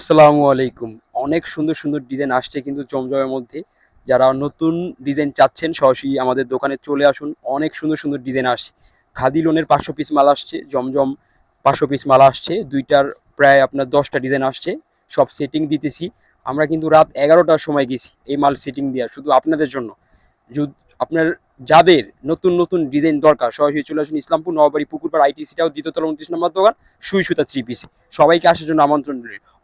আসসালামু আলাইকুম। অনেক সুন্দর সুন্দর ডিজাইন আসছে কিন্তু জমজমের মধ্যে। যারা নতুন ডিজাইন চাচ্ছেন, সরাসরি আমাদের দোকানে চলে আসুন। অনেক সুন্দর সুন্দর ডিজাইন আসছে। খাদি লোনের পাঁচশো পিস মাল আসছে, জমজম পাঁচশো পিস মাল আসছে। দুইটার প্রায় আপনার দশটা ডিজাইন আসছে। সব সেটিং দিতেছি। আমরা কিন্তু রাত এগারোটার সময় গেছি এই মাল সেটিং দেওয়া শুধু আপনাদের জন্য। আপনার যাদের নতুন নতুন ডিজাইন দরকার, সরাসরি চলে আসুন ইসলামপুর নবাবাড়ি পুকুরপাড় আইটিসিটাও দ্বিতীয়তলা উনত্রিশ নম্বর দোকান, সুই সুতা থ্রি পিসি সবাইকে আসার জন্য আমন্ত্রণ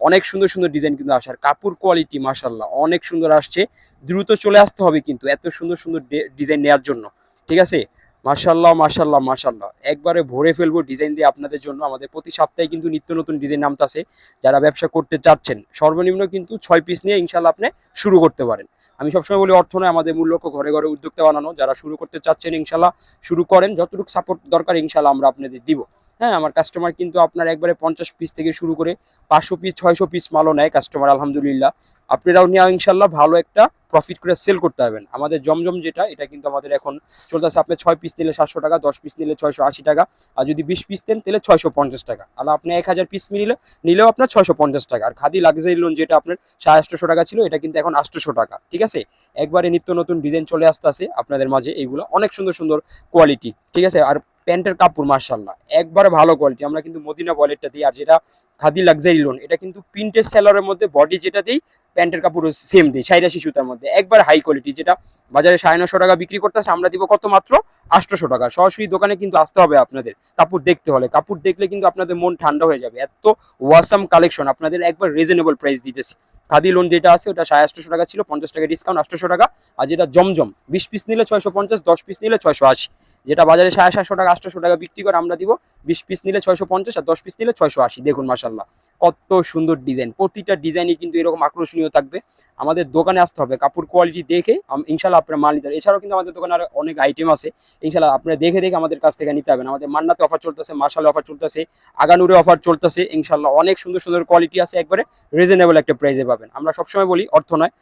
অনেক সুন্দর সুন্দর ডিজাইন কিন্তু আসার, কাপড় কোয়ালিটি মাসাল্লাহ অনেক সুন্দর আসছে। দ্রুত চলে আসতে হবে কিন্তু, এত সুন্দর সুন্দর ডিজাইন নেওয়ার জন্য। ঠিক আছে? মাশাল্লাহ মার্শাল্লাহ মার্শাল্লাহ একবারে ভরে ফেলব ডিজাইন দিয়ে আপনাদের জন্য। আমাদের প্রতি সপ্তাহে কিন্তু নিত্য নতুন ডিজাইন নামতাছে যারা ব্যবসা করতে চাচ্ছেন, সর্বনিম্ন কিন্তু ছয় পিস নিয়ে ইনশাল্লাহ আপনি শুরু করতে পারেন। আমি সবসময় বলি, অর্থ নয়, আমাদের মূল লক্ষ্য ঘরে ঘরে উদ্যোক্তা বানানো। যারা শুরু করতে চাচ্ছেন ইনশাল্লাহ শুরু করেন। যতটুকু সাপোর্ট দরকার ইনশাল্লাহ আমরা আপনাদের দিব। হ্যাঁ আমার কাস্টমার কিন্তু আপনার একবারে পঞ্চাশ পিস থেকে শুরু করে পাঁচশো পিস ছয়শো পিস মালও নেয় কাস্টমার আলহামদুলিল্লাহ। আপনারাও নেওয়া ইনশাল্লাহ ভালো একটা প্রফিট করে সেল করতে পারবেন। আমাদের জমজম যেটা, এটা কিন্তু আমাদের এখন চলতেছে আপনি ছয় পিস নিলে সাতশো টাকা, দশ পিস নিলে ছয়শো আশি টাকা, আর যদি বিশ পিস নেন তাহলে ছয়শো পঞ্চাশ টাকা। আর আপনি এক হাজার পিস নিলে, নিলেও আপনার ছয়শো পঞ্চাশ টাকা। আর খাদি লাক্সারি লোন যেটা আপনার সাড়ে আটশোশো টাকা ছিল, এটা কিন্তু এখন আটশোশো টাকা, ঠিক আছে? একবারে নিত্য নতুন ডিজাইন চলে আসতে আছে আপনাদের মাঝে এইগুলো অনেক সুন্দর সুন্দর কোয়ালিটি ঠিক আছে? আর প্যান্টের কাপড় মার্শাল্লাহ একবারে ভালো কোয়ালিটি আমরা কিন্তু মদিনা কোয়ালিটিটা দিই, আর যেটা খাদি লাক্সারি লোন এটা কিন্তু প্রিন্টের সেলারের মধ্যে বডি যেটা দিই, প্যান্টের কাপড় সেম দিই সাইরাশি সুতার মধ্যে। একবার হাই কোয়ালিটি যেটা বাজারে সাড়ে নশো টাকা বিক্রি করতেছে, আমরা দিব কত মাত্র? আটশোশো টাকা। সরাসরি দোকানে কিন্তু আসতে হবে আপনাদের, কাপড় দেখতে হলে। কাপড় দেখলে কিন্তু আপনাদের মন ঠান্ডা হয়ে যাবে। এত ওয়াসাম কালেকশন আপনাদের একবার রিজনেবল প্রাইস দিতেছি। খাদি লোন যেটা আছে, ওটা সাড়ে আটশোশো টাকা ছিল, পঞ্চাশ টাকা ডিসকাউন্ট আটশোশো টাকা। আর যেটা জমজম, বিশ পিস নিলে ছয়শো পঞ্চাশ, দশ পিস নিলে ছয়শো আশি। যেটা বাজারে সাড়ে সাতশো টাকা আটশোশো টাকা বিক্রি করে আমরা দিব, বিশ পিস নিলে ছয়শো পঞ্চাশ আর দশ পিস নিলে ছয়শো আশি। দেখুন মাসাল্লাহ কত সুন্দর ডিজাইন প্রতিটা ডিজাইনই কিন্তু এরকম আকর্ষণীয় থাকবে। আমাদের দোকানে আসতে হবে, কাপড় কোয়ালিটি দেখে ইনশাল্লাহ আপনার মাল নিতে। এছাড়াও কিন্তু আমাদের দোকানে আরও অনেক আইটেম আছে। ইনশাল্লাহ আপনারা দেখে দেখে আমাদের কাছ থেকে নিতে হবেন আমাদের মান্নাতে অফার চলতেছে মার্শালে অফার চলতেছে, আগানুরে অফার চলতেছে ইনশাল্লাহ অনেক সুন্দর সুন্দর কোয়ালিটি আছে। একবারে রিজনেবল একটা প্রাইসে পাবেন। আমরা সবসময় বলি, অর্থ নয়।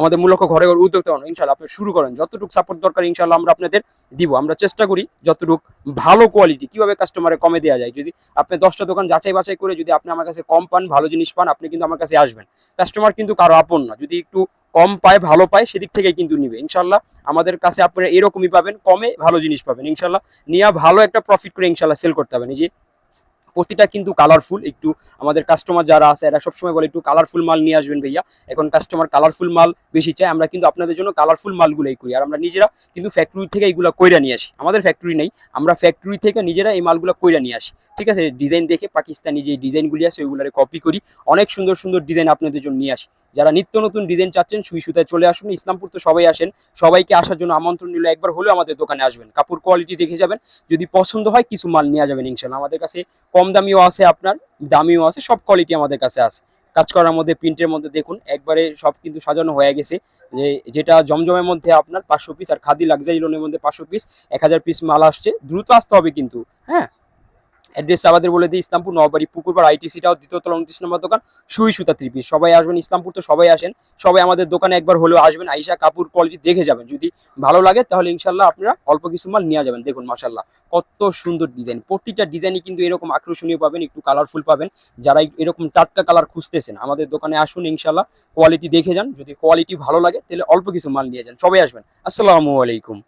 আমাদের মূল লক্ষ্য ঘরে ঘরে উদ্যোক্তা বানানো। ইনশাল্লাহ আপনি শুরু করেন। যতটুকু সাপোর্ট দরকার ইনশাল্লাহ আমরা আপনাদের দিব। আমরা চেষ্টা করি যতটুকু ভালো কোয়ালিটি কীভাবে কাস্টমারে কমে দেওয়া যায়। যদি আপনি দশটা দোকান যাচাই বাছাই করে যদি আপনি আমার কাছে কম পান, ভালো জিনিস পান, আপনি কিন্তু আমার কাছে আসবেন। কাস্টমার কিন্তু কারও আপন না। যদি একটু কম পায়, ভালো পায়, সেদিক থেকে কিন্তু নিবে। ইনশাল্লাহ আমাদের কাছে আপনারা এরকমই পাবেন। কমে ভালো জিনিস পাবেন। ইনশাল্লাহ নিয়ে ভালো একটা প্রফিট করে ইনশাল্লাহ সেল করতে এই যে প্রতিটা কিন্তু কালারফুল একটু আমাদের কাস্টমার যারা আছে, এরা সবসময় বলে একটু কালারফুল মাল নিয়ে আসবেন ভাইয়া। এখন কাস্টমার কালারফুল মাল বেশি চাই আমরা কিন্তু আপনাদের জন্য কালারফুল মালগুলোই করি। আর আমরা নিজেরা কিন্তু ফ্যাক্টরি থেকে এইগুলো কইরা নিয়ে আসি। আমাদের ফ্যাক্টরি নেই, আমরা ফ্যাক্টরি থেকে নিজেরা এই মালগুলো কইরা নিয়ে আসি। ঠিক আছে? ডিজাইন দেখে পাকিস্তানি যে ডিজাইনগুলি আছে, ওইগুলোরে কপি করি। অনেক সুন্দর সুন্দর ডিজাইন আপনাদের জন্য নিয়ে আসি। যারা নিত্য নতুন ডিজাইন চাচ্ছেন, সুই সুতায় চলে আসুন। ইসলামপুর তো সবাই আসেন। সবাইকে আসার জন্য আমন্ত্রণ নিলে একবার হলেও আমাদের দোকানে আসবেন। কাপড় কোয়ালিটি দেখে যাবেন। যদি পছন্দ হয়, কিছু মাল নিয়ে যাবেন ইনশাল্লাহ। আমাদের কাছে দামিও আছে আপনার, দামিও আছে, সব কোয়ালিটি আমাদের কাছে আছে। কাজ করার মধ্যে, প্রিন্টের মধ্যে দেখুন, একবারে সব কিন্তু সাজানো হয়ে গেছে। যে, যেটা জমজমের মধ্যে আপনার পাঁচশো পিস আর খাদি লাগজারি লোনের মধ্যে পাঁচশো পিস এক হাজার পিস মাল আসছে, দ্রুত আসতে হবে কিন্তু হ্যাঁ? অ্যাড্রেসটা আমাদের বলে দিই, ইসলামপুর নবাবাড়ি পুকুরপাড় আইটিসিটাও দ্বিতীয় তলা উনত্রিশ নম্বর দোকান, সুই সুতা থ্রি পিস সবাই আসবেন ইসলামপুর তো সবাই আসেন, সবাই আমাদের দোকানে একবার হলেও আসবেন, আইসা কাপড় কোয়ালিটি দেখে যাবেন। যদি ভালো লাগে তাহলে ইনশাল্লাহ আপনারা অল্প কিছু মাল নিয়ে যাবেন। দেখুন মাসাল্লাহ কত সুন্দর ডিজাইন প্রতিটা ডিজাইনই কিন্তু এরকম আকর্ষণীয় পাবেন, একটু কালারফুল পাবেন। যারা এরকম টাটকা কালার খুঁজতেছেন, আমাদের দোকানে আসুন ইনশাল্লাহ কোয়ালিটি দেখে যান। যদি কোয়ালিটি ভালো লাগে তাহলে অল্প কিছু মাল নিয়ে যান। সবাই আসবেন। আসসালামু আলাইকুম।